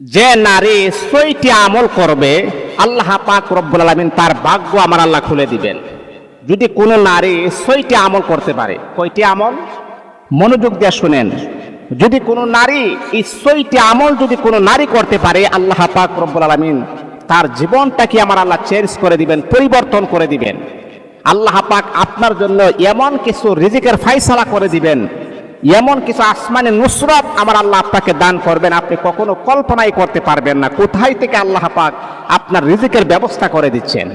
যে নারী ছয়টি আমল করবে, আল্লাহ পাক রব্বুল আলমিন তার ভাগ্য আমার আল্লাহ খুলে দিবেন। যদি কোনো নারী ছয়টি আমল করতে পারে, কয়টি আমল? মনোযোগ দিয়ে শুনেন। যদি কোনো নারী এই ছয়টি আমল যদি কোনো নারী করতে পারে, আল্লাহ পাক রব্বুল আলমিন তার জীবনটাকে আমার আল্লাহ চেঞ্জ করে দিবেন, পরিবর্তন করে দিবেন। আল্লাহ পাক আপনার জন্য এমন কিছু রিজিকের ফাইসালা করে দিবেন এমন কিছু আসমানের নুসরত আমার আল্লাহ আপনাকে দান করবেন, আপনি কখনো কল্পনাই করতে পারবেন না। কোথায় থেকে আল্লাহ পাক আপনার রিজিকের ব্যবস্থা করে দিচ্ছেন?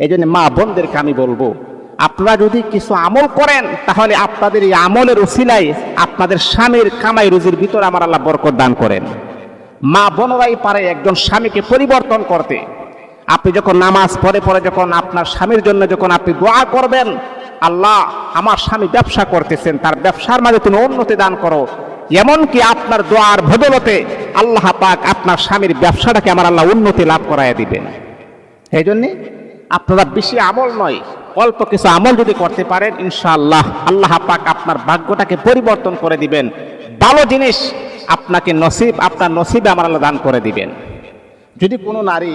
এই জন্য মা বোনদেরকে আমি বলব, আপনারা যদি কিছু আমল করেন, তাহলে আপনাদের এই আমলের উসিলায় আপনাদের স্বামীর কামাই রুজির ভিতরে আমার আল্লাহ বরকত দান করেন। মা বোনরাই পারে একজন স্বামীকে পরিবর্তন করতে। আপনি যখন নামাজ পড়ে পড়ে যখন আপনার স্বামীর জন্য যখন আপনি দোয়া করবেন আল্লাহ আমার স্বামী ব্যবসা করতেছেন, তার ব্যবসার মাঝে তুমি উন্নতি দান করো। এমনকি আপনার দোয়ার বদলতে আল্লাহ পাক আপনার স্বামীর ব্যবসাটাকে আমার আল্লাহ উন্নতি লাভ করাইয়া দিবেন। এই জন্যে আপনারা বেশি আমল নয়, অল্প কিছু আমল যদি করতে পারেন, ইনশাআল্লাহ আল্লাহ পাক আপনার ভাগ্যটাকে পরিবর্তন করে দিবেন। ভালো জিনিস আপনাকে নসিব, আপনার নসিবে আমার আল্লাহ দান করে দিবেন। যদি কোনো নারী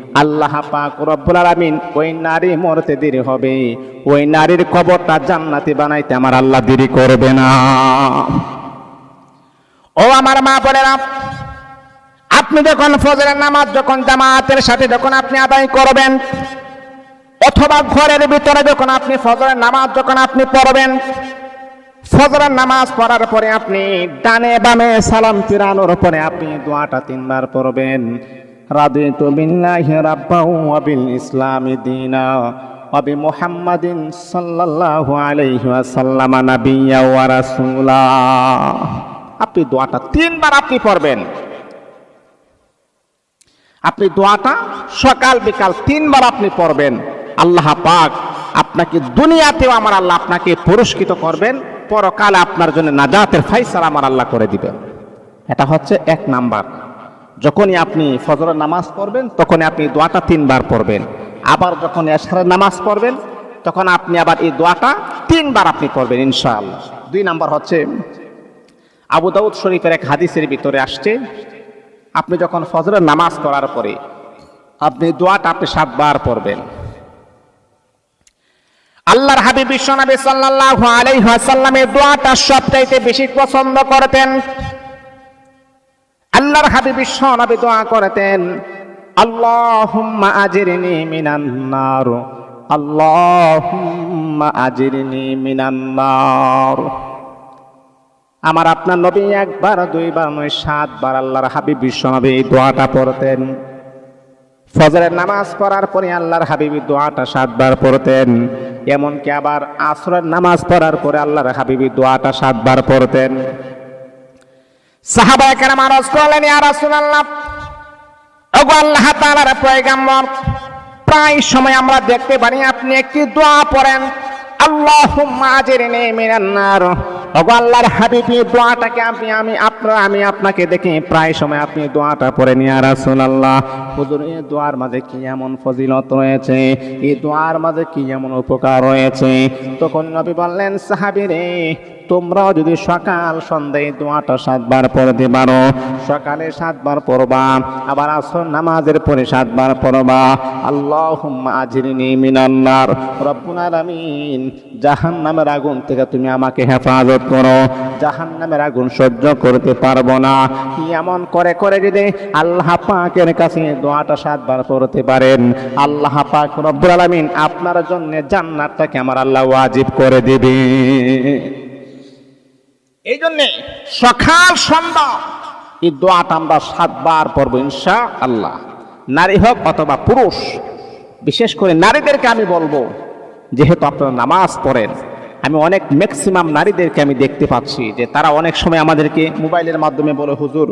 আল্লাহ পাক রব্বুল আলামিন ওই নারী মরতে দেরি হবে। ওই নারীর কবরটা জান্নাতি বানাইতে আমার আল্লাহ দেরি করবে না। ও আমার মা বোনেরা, আপনি যখন ফজরের নামাজ, যখন জামাতের সাথে যখন আপনি আদায় করবেন, অথবা ঘরের ভিতরে যখন আপনি ফজরের নামাজ যখন আপনি পড়বেন, ফজরের নামাজ পড়ার পরে আপনি ডানে বামে সালাম ফিরানোর পরে আপনি দোয়াটা তিনবার পড়বেন। রাদিতু বিল্লাহি রাব্বাও ওয়া বিল ইসলামি দীনা ওয়া বি মুহাম্মাদিন সাল্লাল্লাহু আলাইহি ওয়াসাল্লাম নাবিয়্যা ওয়া রাসূলা। আপনি দোয়াটা তিনবার আপনি পড়বেন। আপনি দোয়াটা সকাল, বিকাল তিনবার আপনি পড়বেন। আল্লাহ পাক আপনাকে দুনিয়াতেও আমার আল্লাহ আপনাকে পুরস্কৃত করবেন। পরকালে আপনার জন্য নাজাতের ফাইসাল আমার আল্লাহ করে দিবেন। এটা হচ্ছে এক নাম্বার। যখনই আপনি ফজরের নামাজ পড়বেন, তখনই আপনি দোয়াটা তিনবার পড়বেন। আবার যখন এশারের নামাজ পড়বেন, তখন আপনি আবার এই দোয়াটা তিনবার আপনি পড়বেন, ইনশাআল্লাহ। দুই নাম্বার হচ্ছে, আবু দাউদ শরীফের এক হাদিসের ভিতরে আসছে, আপনি যখন ফজরের নামাজ করার পরে আপনি দোয়াটা আপনি সাতবার পড়বেন। আল্লাহর হাবিব বিশ্বনবী সাল্লাল্লাহু আলাইহি ওয়াসাল্লামের দোয়াটা সবচাইতে বেশি পছন্দ করতেন। আল্লাহর হাবিব বিশ্বনবী দোয়া করতেন, আল্লাহুম্মা আজিরনি মিনান নার, আল্লাহুম্মা আজিরনি মিনান নার। আমার আপনার নবী একবার, দুইবার নয়, সাতবার আল্লাহর হাবিব বিশ্বনবী দোয়াটা পড়তেন। ফজরের নামাজ পড়ার পরে আল্লাহর হাবিবি দোয়াটা সাতবার পড়তেন। এমনকি আবার আসরের নামাজ পড়ার পরে আল্লাহর হাবিবি দোয়াটা সাতবার পড়তেন। সাহাবায়ে আরজ করলেন ওগো আল্লাহ পয়গাম্বর, প্রায় সময় আমরা দেখতে পারি, আপনি একটি দোয়া পড়েন, আল্লাহুম্মা ওগো আল্লাহর হাবিবি, দোয়াটাকে আপনি, আমি, আপনার, আমি আপনাকে দেখি, প্রায় সময় আপনি দোয়াটা পড়ে নিয়ে রাসূলুল্লাহ, হুজুর, এই দোয়ার মাঝে কি এমন ফজিলত রয়েছে? এই দোয়ার মাঝে কি এমন উপকার রয়েছে? তখন নবী বললেন সাহাবী রে তোমরাও যদি সকাল সন্ধ্যায় দোয়াটা সাতবার পড়তে পারো, সকালে সাতবার পড়বা, আবার আসর নামাজের পরে সাতবার পড়বা। আল্লাহুম্মা আজিরনি মিনান্নার রব্বুল আলামিন, জাহান্নামের আগুন থেকে তুমি আমাকে হেফাজত করো। জাহান্নামের আগুন সহ্য করতে পারব না। এমন করে করে যদি আল্লাহ পাকের কাছে দোয়াটা সাতবার পড়তে পারেন? আল্লাহ পাক রব্বুল আলামিন আপনার জন্য জান্নাতটাকে আমার আল্লাহ ওয়াজিব করে দেবে। এই জন্যে সকাল সন্ধ্যা। এই দোয়াটা আমরা সাতবার পড়ব ইনশা আল্লাহ নারী হোক অথবা পুরুষ, বিশেষ করে নারীদেরকে আমি বলব, যেহেতু আপনারা নামাজ পড়েন, আমি অনেক ম্যাক্সিমাম নারীদেরকে আমি দেখতে পাচ্ছি, যে তারা অনেক সময় আমাদেরকে মোবাইলের মাধ্যমে বলে, হুজুর,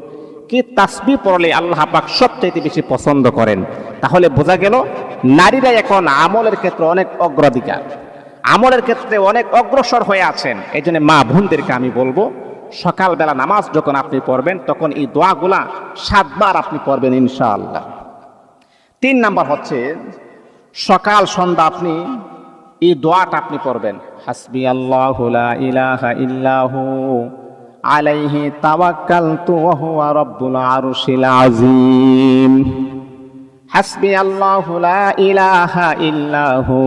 কি তাসবি পড়লে আল্লাহ পাক সবচাইতে বেশি পছন্দ করেন? তাহলে বোঝা গেল, নারীরা এখন আমলের ক্ষেত্রে অনেক অগ্রাধিকার। আমলের ক্ষেত্রে অনেক অগ্রসর হয়ে আছেন। এই জন্য মা বোনদেরকে আমি বলব, সকালবেলা নামাজ যখন আপনি পড়বেন, তখন এই দোয়াগুলা সাতবার আপনি পড়বেন ইনশাআল্লাহ। তিন নাম্বার হচ্ছে, সকাল, সন্ধ্যা আপনি এই দোয়াটা আপনি পড়বেন। হাসবি আল্লাহ ইলাহা ইল্লাহু আলাইহি তাওয়াক্কালতু ওয়া হুয়া রাব্বুল আরশিল আযীম। হাসবি আল্লাহ ইলাহা ইল্লাহু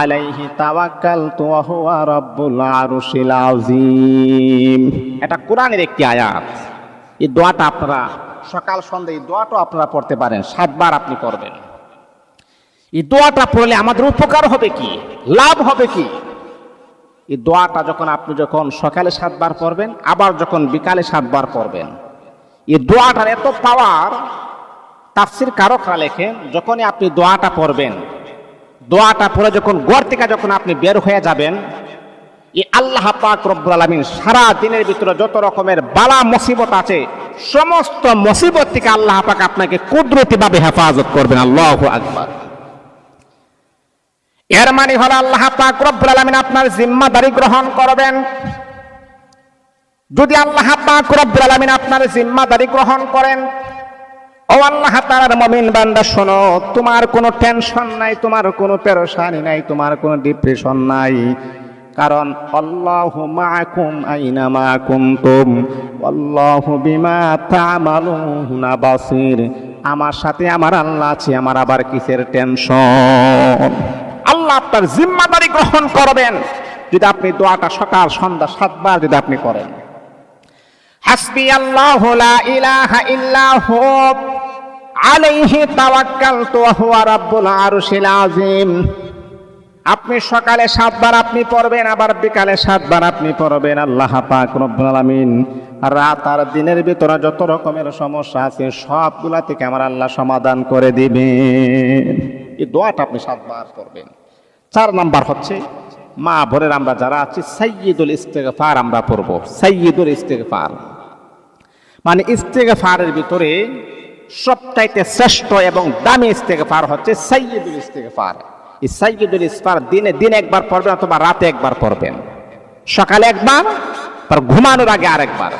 আলাইহি তাওয়াক্কালতু ওয়া হুয়া রাব্বুল আরশিল আযীম। এটা কোরআনের একটি আয়াত। এই দোয়াটা আপনারা, সকাল সন্ধ্যা এই দোয়াটা আপনারা পড়তে পারেন, সাতবার আপনি করবেন এই দোয়াটা পড়লে আমাদের উপকার হবে কি? লাভ হবে কি? এই দোয়াটা যখন আপনি যখন সকালে সাতবার পড়বেন, আবার যখন বিকালে সাতবার পড়বেন, এই দোয়াটার এত পাওয়ার তাফসির কারকরা লেখেন, যখনই আপনি দোয়াটা পড়বেন দোয়াটা পড়ে যখন গড় থেকে যখন আপনি বের হয়ে যাবেন, এই আল্লাহ পাক রব্বুল আলামিন সারা দিনের ভিতরে যত রকমের বালা মুসিবত আছে, সমস্ত মুসিবত থেকে আল্লাহ পাক আপনাকে কুদরতিভাবে হেফাজত করবেন। আল্লাহু আকবার। এর মানে হলো আল্লাহ পাক রব্বুল আলামিন আপনার জিম্মাদারি গ্রহণ করবেন। যদি আল্লাহ পাক রব্বুল আলামিন আপনার জিম্মাদারি গ্রহণ করেন ও আল্লাহ তাআলার মুমিন বান্দা, শোনো, তোমার কোনো টেনশন নাই, তোমার কোনো পেরেশানি নাই, তোমার কোনো ডিপ্রেশন নাই। কারণ আল্লাহু মাআকুম আইনা মা কুনতুম আল্লাহু বিমা তা'মালুনা বাসির। আমার সাথে আমার আল্লাহ আছে, আমার আবার কিসের টেনশন আল্লাহ আপনার জিম্মাদারি গ্রহণ করবেন, যদি আপনি দোয়াটা সকাল, সন্ধ্যা সাতবার যদি আপনি করেন। হাসবি আল্লাহ লা ইলাহা ইল্লাহু। আলাইহি তাওয়াক্কালতু ওয়া হুয়া রাব্বুল আরশিল আযীম। আপনি সকালে সাতবার আপনি পড়বেন, আবার বিকালে সাতবার আপনি পড়বেন। আল্লাহ পাক রব্বুল আলামিন রাত আর দিনের ভিতরে যত রকমের সমস্যা আছে, সবগুলা থেকে আমার আল্লাহ সমাধান করে দিবেন। এই দোয়াটা আপনি সাতবার পড়বেন। চার নাম্বার হচ্ছে, মা ভোরের আমরা যারা আছি সাইয়দুল ইস্তেগফার আমরা পড়ব। সাইয়দুল ইস্তেগফার। মানে ইস্তেগফারের ভিতরে সবচাইতে শ্রেষ্ঠ এবং দামি ইস্তেগফার হচ্ছে সাইয়দুল ইস্তেগফার এই সাইয়দুল ইস্তেগফার দিনে দিনে একবার পড়বেন অথবা রাতে একবার পড়বেন সকালে একবার তার ঘুমানোর আগে আরেকবার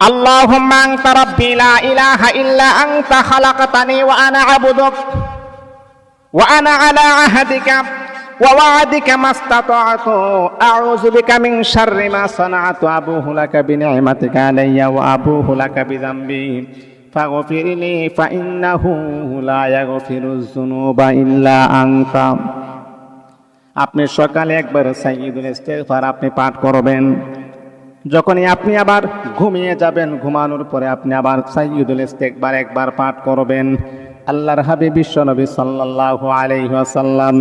আল্লাহুম্মা আনতা রাব্বি লা ইলাহা ইল্লা আনতা খালাকতানি ওয়া আনা আবুদুক ওয়া আনা আলা আহাদিকা ووعدك ما استطعت أعوذ بك من شر ما صنعت أبوه لك بنعمتك علي وأبوه لك بذنبي فاغفر لي فإنه لا يغفر الذنوب إلا أنت আপনি সকালে একবার সাইয়দুল ইস্তেগফার আপনি পাঠ করবেন যখনই আপনি আবার ঘুমিয়ে যাবেন ঘুমানোর পরে আপনি আবার সাইয়দুল ইস্তেগফার একবার পাঠ করবেন আল্লাহর হাবিব বিশ্বনবী সাল্লাল্লাহু আলাইহি ওয়াসাল্লাম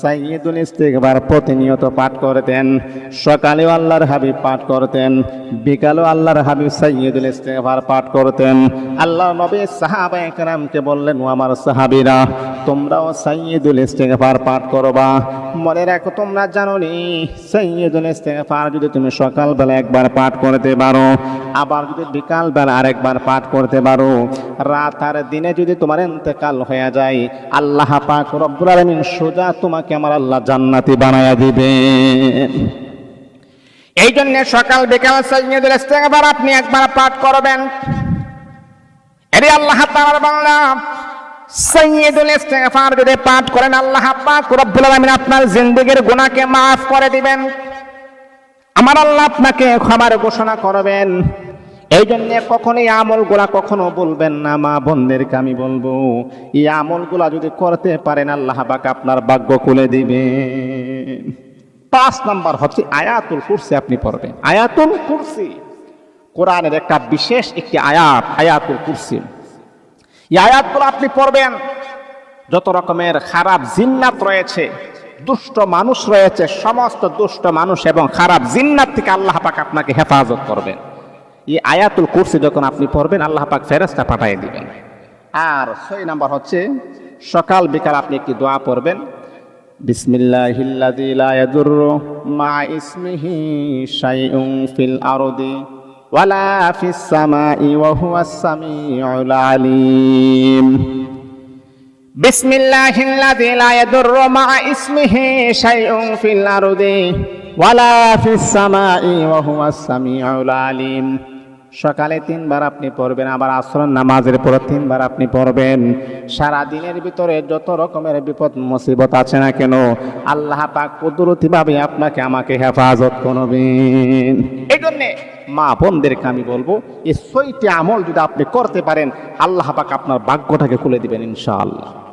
সাইয়্যিদুল ইস্তিগফার প্রতিনিয়ত পাঠ করতেন সকালেও আল্লাহর হাবিব পাঠ করতেন বিকালেও আল্লাহর হাবিব সাইয়্যিদুল ইস্তিগফার পাঠ করতেন। আল্লাহর নবী সাহাবায়ে কেরামকে বললেন, ও আমার সাহাবীরা, তোমরাও সাইয়্যিদুল ইস্তিগফার পাঠ করবা। মনে রাখো, তোমরা জানো নি সাইয়্যিদুল ইস্তিগফার যদি তুমি সকালবেলা একবার পাঠ করতে পারো, আবার যদি বিকালবেলা আরেকবার পাঠ করতে পারো, রাত আর দিনে যদি তোমার ইন্তেকাল হয়ে যায়, আল্লাহ পাক রব্বুল আলামিন সোজা তোমাকে আমার আল্লাহ জান্নাতি বানায়া দিবেন এই জন্য সকাল, বিকাল সাইয়্যিদুল ইস্তিগফার আপনি একবার পাঠ করবেন। এরে আল্লাহ তাআলার বাংলা সাইয়্যিদুল ইস্তিগফার যদি পাঠ করেন, আল্লাহ পাক রব্বুল আলামিন আপনার জিন্দেগীর গুনাহকে maaf করে দিবেন। আমার আল্লাহ আপনাকে ক্ষমার ঘোষণা করবেন। এই জন্য কখনো এই আমলগুলা কখনো বলবেন না, মা বোনদেরকে আমি বলব, এই আমলগুলা যদি করতে পারেন, আল্লাহ পাক আপনার ভাগ্য খুলে দিবে। পাঁচ নাম্বার হচ্ছে আয়াতুল কুরসি আপনি পড়বেন। আয়াতুল কুরসি কোরআনের একটা বিশেষ একটি আয়াত, আয়াতুল কুরসি। এই আয়াতগুলো আপনি পড়বেন, যত রকমের খারাপ জিন্নাত রয়েছে, দুষ্ট মানুষ রয়েছে, সমস্ত দুষ্ট মানুষ এবং খারাপ জিন্নাত থেকে আল্লাহ পাক আপনাকে হেফাজত করবেন। এই আয়াতুল কুরসি যখন আপনি পড়বেন, আল্লাহ পাক ফেরেস্তা পাঠিয়ে দিবেন। আর ছয় নাম্বার হচ্ছে, সকাল বিকাল আপনি একটি দোয়া পড়বেন। বিসমিল্লাহিল্লাযী লা সকালে তিনবার আপনি পড়বেন, আবার আসর নামাজের পর তিনবার আপনি পড়বেন। সারা দিনের ভিতরে যত রকমের বিপদ, মুসিবত আছে না কেন, আল্লাহ পাক কুদরতিভাবে আপনাকে, আমাকে হেফাজত করবেন। এই জন্যে মা বোনদেরকে আমি বলব, এই ছয়টি আমল যদি আপনি করতে পারেন, আল্লাহ পাক আপনার ভাগ্যটাকে খুলে দিবেন, ইনশাআল্লাহ।